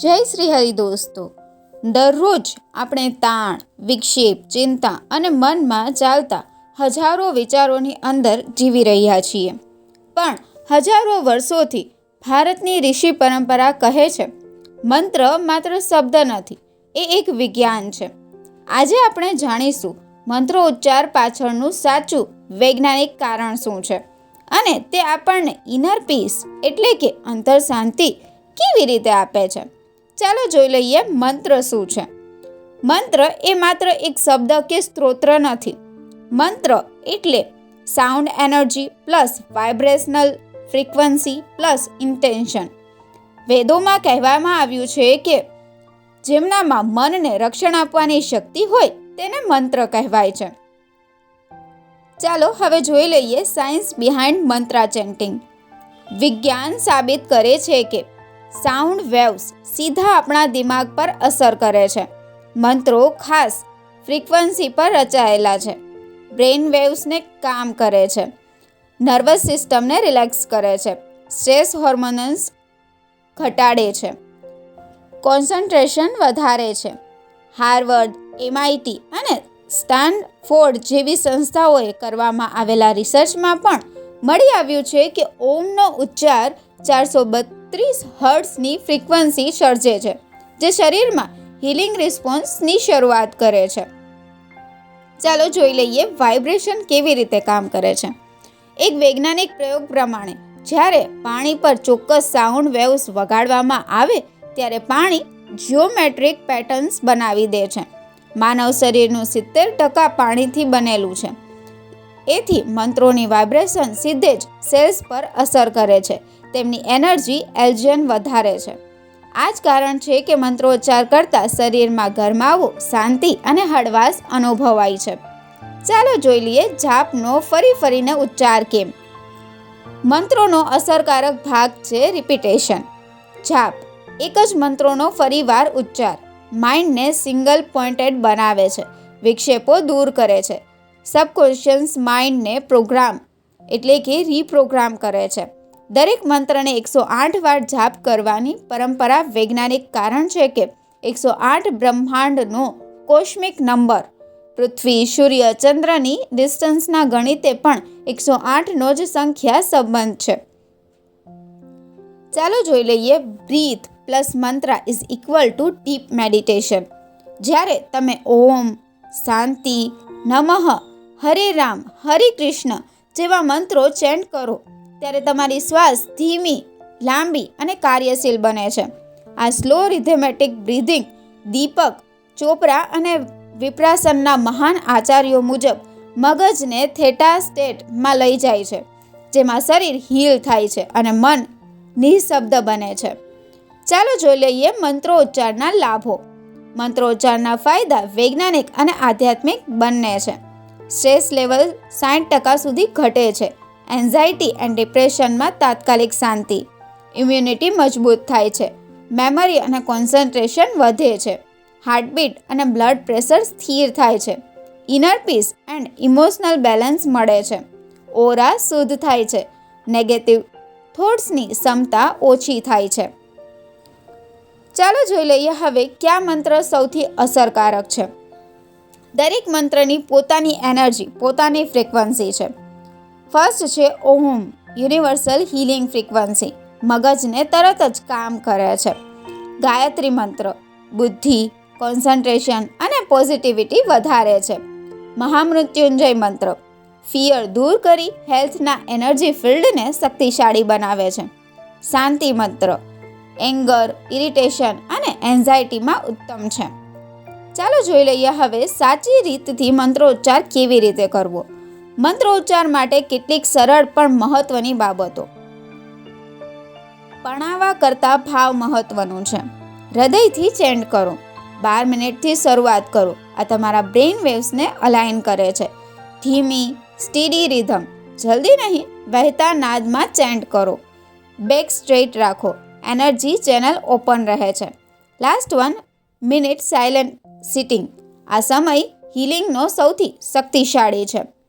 જય શ્રી હરિ દોસ્તો. દરરોજ આપણે તાણ, વિક્ષેપ, ચિંતા અને મનમાં ચાલતા હજારો વિચારોની અંદર જીવી રહ્યા છીએ. પણ હજારો વર્ષોથી ભારતની ઋષિ પરંપરા કહે છે, મંત્ર માત્ર શબ્દ નથી, એ એક વિજ્ઞાન છે. આજે આપણે જાણીશું મંત્રો ઉચ્ચાર પાછળનું સાચું વૈજ્ઞાનિક કારણ શું છે અને તે આપણને ઇનર પીસ એટલે કે અંતર શાંતિ કેવી રીતે આપે છે. ચાલો જોઈ લઈએ મંત્ર શું છે. મંત્ર એ માત્ર એક શબ્દ કે સ્ત્રોત્ર નથી. મંત્ર એટલે sound energy plus vibrational frequency plus intention વેદોમાં કહેવામાં આવ્યું છે કે જેમનામાં મનને રક્ષણ આપવાની શક્તિ હોય તેને મંત્ર કહેવાય છે. ચાલો હવે જોઈ લઈએ સાયન્સ બિહાઇન્ડ મંત્રા ચેન્ટિંગ વિજ્ઞાન સાબિત કરે છે કે સાઉન્ડ વેવ્સ સીધા આપણા દિમાગ પર અસર કરે છે. મંત્રો ખાસ ફ્રીક્વન્સી પર રચાયેલા છે. બ્રેઇન વેવ્સને કામ કરે છે. નર્વસ સિસ્ટમને રિલેક્સ કરે છે. સ્ટ્રેસ હોર્મોન્સ ઘટાડે છે. કોન્સન્ટ્રેશન વધારે છે. હાર્વર્ડ એમઆઈટી અને સ્ટાનફોર્ડ જેવી સંસ્થાઓએ કરવામાં આવેલા રિસર્ચમાં પણ મળી આવ્યું છે કે ઓમનો ઉચ્ચાર ચારસો બત્રીસ હર્ટ્સની ફ્રીક્વન્સી સર્જે છે, જે શરીરમાં હિલિંગ રિસ્પોન્સની શરૂઆત કરે છે. ચાલો જોઈ લઈએ વાઇબ્રેશન કેવી રીતે કામ કરે છે. એક વૈજ્ઞાનિક પ્રયોગ પ્રમાણે, જ્યારે પાણી પર ચોક્કસ સાઉન્ડ વેવ્સ વગાડવામાં આવે, ત્યારે પાણી જિયોમેટ્રિક પેટર્ન્સ બનાવી દે છે. માનવ શરીરનું સિત્તેર ટકા પાણીથી બનેલું છે. એથી મંત્રોની વાઇબ્રેશન સીધે જ સેલ્સ પર અસર કરે છે તેમની એનર્જી એલ્જિયન વધારે છે. આ જ કારણ છે કે મંત્રોચ્ચાર કરતાં શરીરમાં ગરમાવો, શાંતિ અને હળવાશ અનુભવાય છે. ચાલો જોઈ લઈએ જાપનો ફરી ફરીને ઉચ્ચાર કેમ. મંત્રોનો અસરકારક ભાગ છે રિપીટેશન. જાપ, એક જ મંત્રોનો ફરીવાર ઉચ્ચાર. માઇન્ડને સિંગલ પોઇન્ટેડ બનાવે છે, વિક્ષેપો દૂર કરે છે. સબકોન્શિયસ માઇન્ડને પ્રોગ્રામ એટલે કે રીપ્રોગ્રામ કરે છે. દરેક મંત્રને એકસો આઠ વાર જાપ કરવાની પરંપરા વૈજ્ઞાનિક કારણ છે કે એકસો આઠ બ્રહ્માંડનો કોસ્મિક નંબર, પૃથ્વી, સૂર્ય, ચંદ્રની ડિસ્ટન્સના ગણિતે પણ એકસો આઠનો જ સંખ્યા સંબંધ છે. ચાલો જોઈ લઈએ breath plus mantra is equal to deep meditation. જ્યારે તમે ઓમ, શાંતિ, નમઃ, હરે રામ, હરે કૃષ્ણ જેવા મંત્રો ચેન્ટ કરો ત્યારે તમારી શ્વાસ ધીમી, લાંબી અને કાર્યશીલ બને છે. આ slow rhythmic breathing Deepak, Chopra અને વિપ્રાસનના મહાન આચાર્યો મુજબ મગજને થેટા સ્ટેટમાં લઈ જાય છે, જેમાં શરીર હીલ થાય છે અને મન નિઃશબ્દ બને છે. ચાલો જોઈ લઈએ મંત્રોચ્ચારના લાભો. મંત્રોચ્ચારના ફાયદા વૈજ્ઞાનિક અને આધ્યાત્મિક બંને છે. સ્ટ્રેસ લેવલ સાઠ ટકા સુધી ઘટે છે. એન્ઝાયટી એન્ડ ડિપ્રેશનમાં તાત્કાલિક શાંતિ. ઇમ્યુનિટી મજબૂત થાય છે. મેમરી અને કોન્સન્ટ્રેશન વધે છે. હાર્ટબીટ અને બ્લડ પ્રેશર સ્થિર થાય છે. Inner peace and emotional balance મળે છે. ઓરા શુદ્ધ થાય છે. નેગેટિવ થોટ્સની ક્ષમતા ઓછી થાય છે. ચાલો જોઈ લઈએ હવે કયા મંત્ર સૌથી અસરકારક છે. દરેક મંત્રની પોતાની એનર્જી, પોતાની ફ્રીક્વન્સી છે. ફર્સ્ટ છે ઓમ યુનિવર્સલ હીલિંગ ફ્રીક્વન્સી મગજને તરત જ કામ કરે છે. ગાયત્રી મંત્ર, બુદ્ધિ કોન્સન્ટ્રેશન અને પોઝિટિવિટી વધારે છે. મહામૃત્યુંજય મંત્ર ફિયર દૂર કરી હેલ્થના એનર્જી ફિલ્ડને શક્તિશાળી બનાવે છે. શાંતિ મંત્ર એંગર ઇરિટેશન અને એન્ઝાયટીમાં ઉત્તમ છે. ચાલો જોઈ લઈએ હવે સાચી રીતથી મંત્રોચ્ચાર કેવી રીતે કરવો. મંત્રોચ્ચાર માટે કેટલીક સરળ પણ મહત્વની બાબતો. પણાવા કરતાં ભાવ મહત્વનું છે. હૃદયથી ચેન્ટ કરો. બાર મિનિટથી શરૂઆત કરો. આ તમારા બ્રેઇન વેવ્સને અલાઇન કરે છે. ધીમી, સ્ટીડી રિધમ. જલ્દી નહીં, વહેતા નાદમાં ચેન્ટ કરો. બેક સ્ટ્રેટ રાખો. એનર્જી ચેનલ ઓપન રહે છે. Last one minute silent sitting. આ સમય હિલિંગનો સૌથી શક્તિશાળી છે.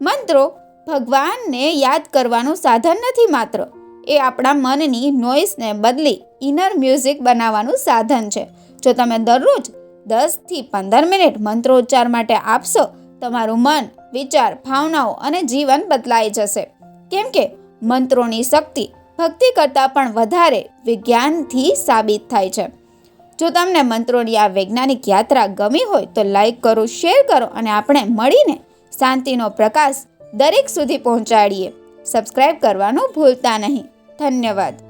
મંત્રો ભગવાનને યાદ કરવાનું સાધન નથી માત્ર. એ આપણા મનની નોઇસને બદલી ઇનર મ્યુઝિક બનાવવાનું સાધન છે. જો તમે દરરોજ દસથી પંદર મિનિટ મંત્રોચ્ચાર માટે આપશો, તમારું મન, વિચાર, ભાવનાઓ અને જીવન બદલાઈ જશે. કેમ કે મંત્રોની શક્તિ ભક્તિ કરતાં પણ વધારે વિજ્ઞાનથી સાબિત થાય છે. જો તમને મંત્રોની આ વૈજ્ઞાનિક યાત્રા ગમી હોય તો લાઈક કરો, શેર કરો અને આપણે મળીને શાંતિનો પ્રકાશ દરેક સુધી પહોંચાડીએ. સબસ્ક્રાઈબ કરવાનું ભૂલતા નહીં. ધન્યવાદ.